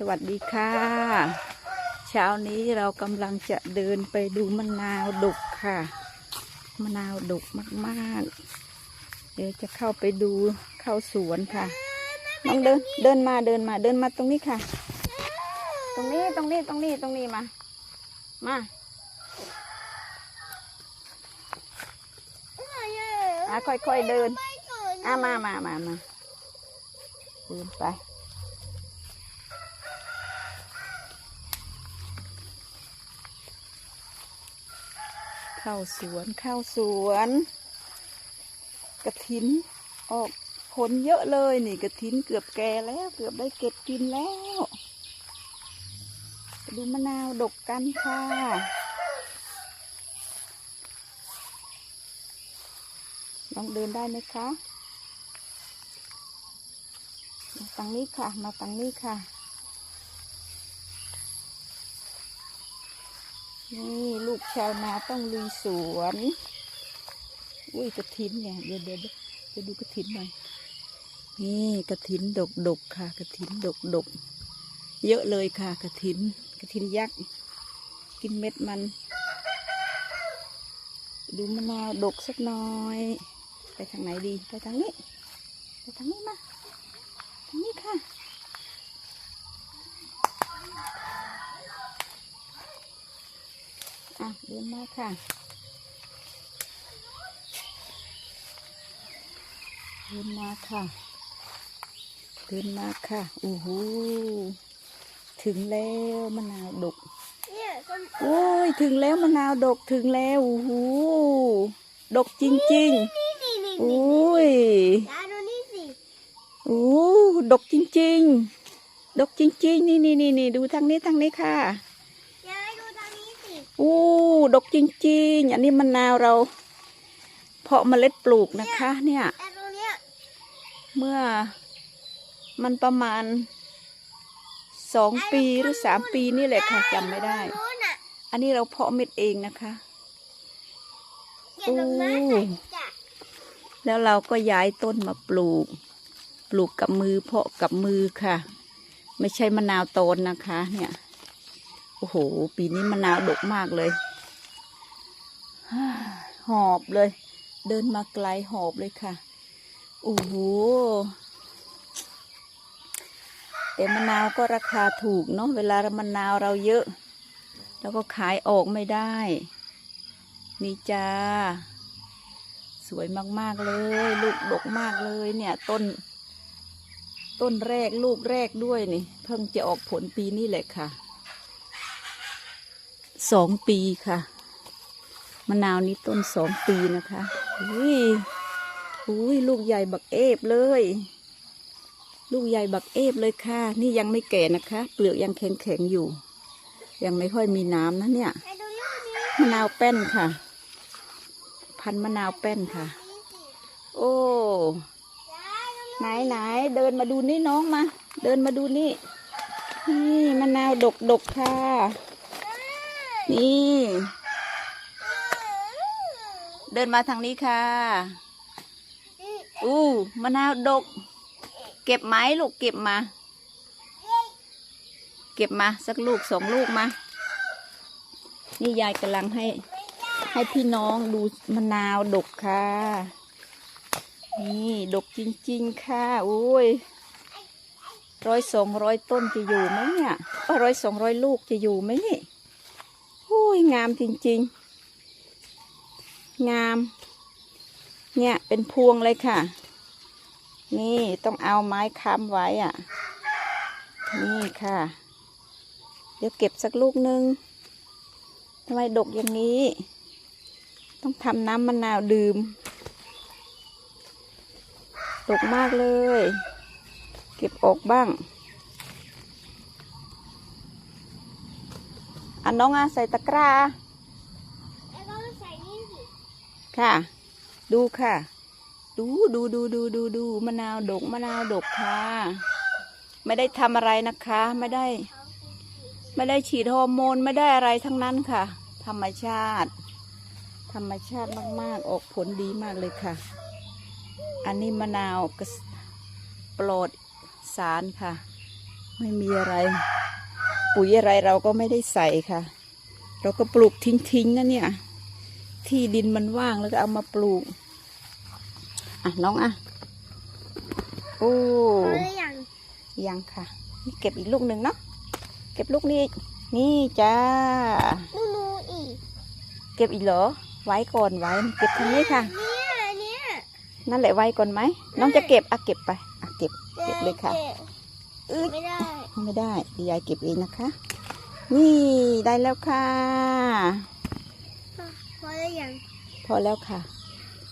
สวัสดีค่ะ เช้านี้เรากำลังจะเดินไปดูมะนาวดุกค่ะ มะนาวดุกมากๆ เดี๋ยวจะเข้าไปดูเข้าสวนค่ะ น้องเดินเดินมาเดินมาเดินมาตรงนี้ค่ะ ตรงนี้ตรงนี้ตรงนี้ตรงนี้มา มาอะค่อยๆเดินอะมามามามาเดินไป ข้าสวนข้าสวนกระถินออกผลเยอะเลยนี่กระถินเกือบแก่แล้ว เกือบได้เก็บกินแล้วดูมะนาวดกกันค่ะลองเดินได้ไหมคะมาตังนี้ค่ะ มาตังนี้ค่ะ นี่ลูกชาวนาต้องลุยสวน อุ้ยกระถินเนี่ย เดี๋ยวเดี๋ยวเดี๋ยวดูกระถินหน่อย นี่กระถินดกดกค่ะกระถินดกดกเยอะเลยค่ะกระถินกระถินยักษ์กินเม็ดมัน ดูมะนาวดกสักหน่อย ไปทางไหนดี ไปทางนี้ ไปทางนี้มาทางนี้ค่ะ อะ เดินมาค่ะเดินมาค่ะเดินมาค่ะอู้หูถึงแล้วมะนาวดกโอ้ยถึงแล้วมะนาวดกถึงแล้วอู้หูดกจริงนี่นี่นี่ๆนี่อุ้ยยาดูนี่สิอู้ดกจริง ๆ ดกจริง ๆ นี่นี่นี่ดูทางนี้ทางนี้ค่ะ ยายดูทางนี้สิ อู้ดกจริงๆ อันนี้มะนาวเรา เพาะเมล็ดปลูกนะคะ เนี่ย เมื่อมันประมาณสองปีหรือสามปีนี่แหละค่ะจำไม่ได้ อันนี้เราเพาะเม็ดเองนะคะอย่าลงมาใส่จ้ะแล้วเราก็ย้ายต้นมาปลูก ปลูกกับมือเพาะกับมือค่ะ ไม่ใช่มะนาวโตนนะคะ เนี่ย โอ้โห ปีนี้มะนาวดกมากเลย หอบเลย เดินมาไกลหอบเลยค่ะ โอ้โหแต่มะนาวก็ราคาถูกเนาะ เวลามะนาวเราเยอะ แล้วก็ขายออกไม่ได้ นี่จ้า สวยมากๆเลย ลูกดกมากเลยเนี่ยต้น ต้นแรกลูกแรกด้วยนี่ เพิ่งจะออกผลปีนี้แหละค่ะ สองปีค่ะมะนาวนี้ต้นสองปีนะคะอุ้ยอุ้ยลูกใหญ่บักเอฟเลย ลูกใหญ่บักเอฟเลยค่ะ นี่ยังไม่แก่นะคะ เปลือกยังแข็งๆอยู่ ยังไม่ค่อยมีน้ำนะเนี่ยมะนาวแป้นค่ะ พันมะนาวแป้นค่ะ โอ้ไหนไหนเดินมาดูนี่น้องมา เดินมาดูนี่ นี่มะนาวดกดกค่ะ นี่ เดินมาทางนี้ค่ะ อู้มะนาวดก เก็บไหมลูกเก็บมา เก็บมาสักลูกสองลูกมา นี่ยายกำลังให้ ให้พี่น้องดูมะนาวดกค่ะ นี่ดกจริงๆค่ะโอ้ยร้อยสองร้อยต้นจะอยู่ไหมเนี่ยร้อยสองร้อยลูกจะอยู่ไหมนี่ ยงามจริงๆ งาม เนี่ยเป็นพวงเลยค่ะ นี่ต้องเอาไม้ค้ำไว้อะ นี่ค่ะ เดี๋ยวเก็บสักลูกหนึ่งทำไมดกอย่างนี้ ต้องทำน้ำมะนาวดื่ม ดกมากเลย เก็บออกบ้าง อันน้องอาใส่ตะกร้าแล้วก็ใส่นี่สิค่ะ ดูค่ะ ดูดูดูดูดูดูมะนาวดกมะนาวดกค่ะ ไม่ได้ทำอะไรนะคะ ไม่ได้ ไม่ได้ฉีดฮอร์โมนไม่ได้อะไรทั้งนั้นค่ะ ธรรมชาติ ธรรมชาติมากๆ ออกผลดีมากเลยค่ะ อันนี้มะนาวกระสปลอดสารค่ะ ไม่มีอะไร ปุ๋ยอะไรเราก็ไม่ได้ใส่ค่ะ เราก็ปลูกทิ้งๆนะเนี่ย ที่ดินมันว่างแล้วก็เอามาปลูก อะน้องอะ โอ้พอหรือยังยังค่ะ นี่เก็บอีกลูกหนึ่งเนาะ เก็บลูกนี้อีกนี่จ้านูนูอีก เก็บอีกเหรอ ไว้ก่อนไว้ เก็บทางนี้ค่ะเนี่ยเนี่ยนั่นแหละไว้ก่อนไหม น้องจะเก็บอะเก็บไป อะเก็บ เก็บเลยค่ะอืไม่ได้ ไม่ได้เดี๋ยวยายเก็บเองนะคะ นี่ได้แล้วค่ะ พอหรือยังพอแล้วค่ะ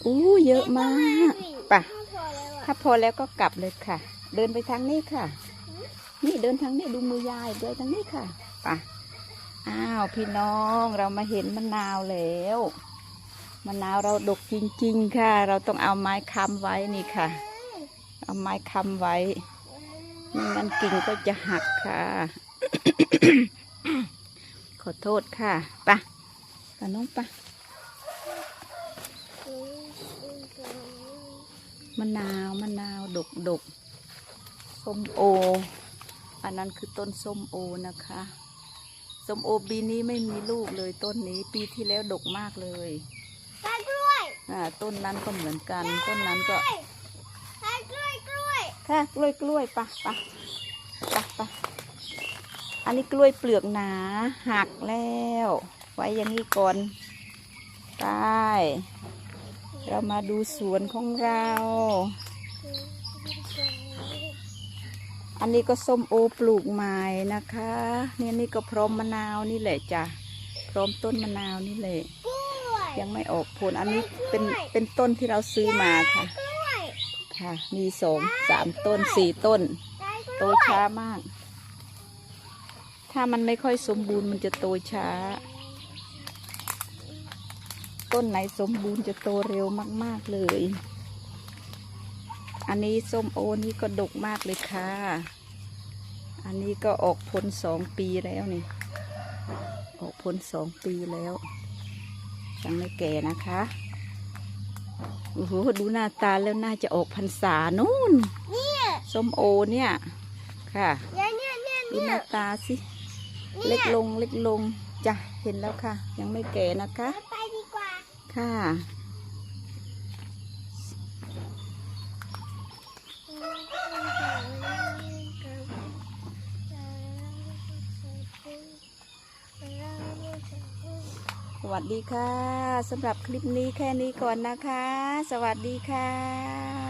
อู้เยอะมากไป่ะพอแล้วอะถ้าพอแล้วก็กลับเลยค่ะ เดินไปทางนี้ค่ะ นี่เดินทางนี้ดูมือยายเดินทางนี้ค่ะไป่ะอ้าวพี่น้องเรามาเห็นมะนาวแล้วมะนาวเราดกจริง ๆ ค่ะ เราต้องเอาไม้ค้ำไว้นี่ค่ะ เอาไม้ค้ำไว้ไม่งั้นกิ่งก็จะหักค่ะ ขอโทษค่ะไป่ะป่ะน้องไป่ะมะนาวมะนาวดกดกส้มโอ อันนั้นคือต้นส้มโอนะคะส้มโอปีนี้ไม่มีลูกเลยต้นนี้ปีที่แล้วดกมากเลยทานกล้วยอ่าต้นนั้นก็เหมือนกัน ต้นนั้นก็ ทานกล้วยกล้วย ค่ะกล้วยกล้วยปะปะปะปะอันนี้กล้วยเปลือกหนาหักแล้ว ไว้อย่างนี้ก่อนไปเรามาดูสวนของเรา อันนี้ก็ส้มโอปลูกใหม่นะคะเนี่ยนี่ก็พร้อมมะนาวนี่แหละจ้ะพร้อมต้นมะนาวนี่แหละยยังไม่ออกผลอันนี้เป็นเป็นต้นที่เราซื้อมาค่ะ ค่ะ มีสองสามต้นสี่ต้น โตช้ามาก ถ้ามันไม่ค่อยสมบูรณ์มันจะโตช้า ต้นไหนสมบูรณ์จะโตเร็วมาก ๆเลย อันนี้ส้มโอนี่ก็ดกมากเลยค่ะ อันนี้ก็ออกผลสองปีแล้วนี่ ออกผลสองปีแล้วยังไม่แก่นะคะ โอ้โหดูหน้าตาแล้วน่าจะออกพรรษานู่นเนี่ยส้มโอเนี่ย ค่ะเนี่ยเนี่ยเนี่ยดูหเนี่ยน้าตาสิ เล็กลงเล็กลงจ้ะเห็นแล้วค่ะ ยังไม่แก่นะคะ ไปดีกว่า ค่ะ วัสดีค่ะสำหรับคลิปนี้แค่นี้ก่อนนะคะ สวัสดีค่ะ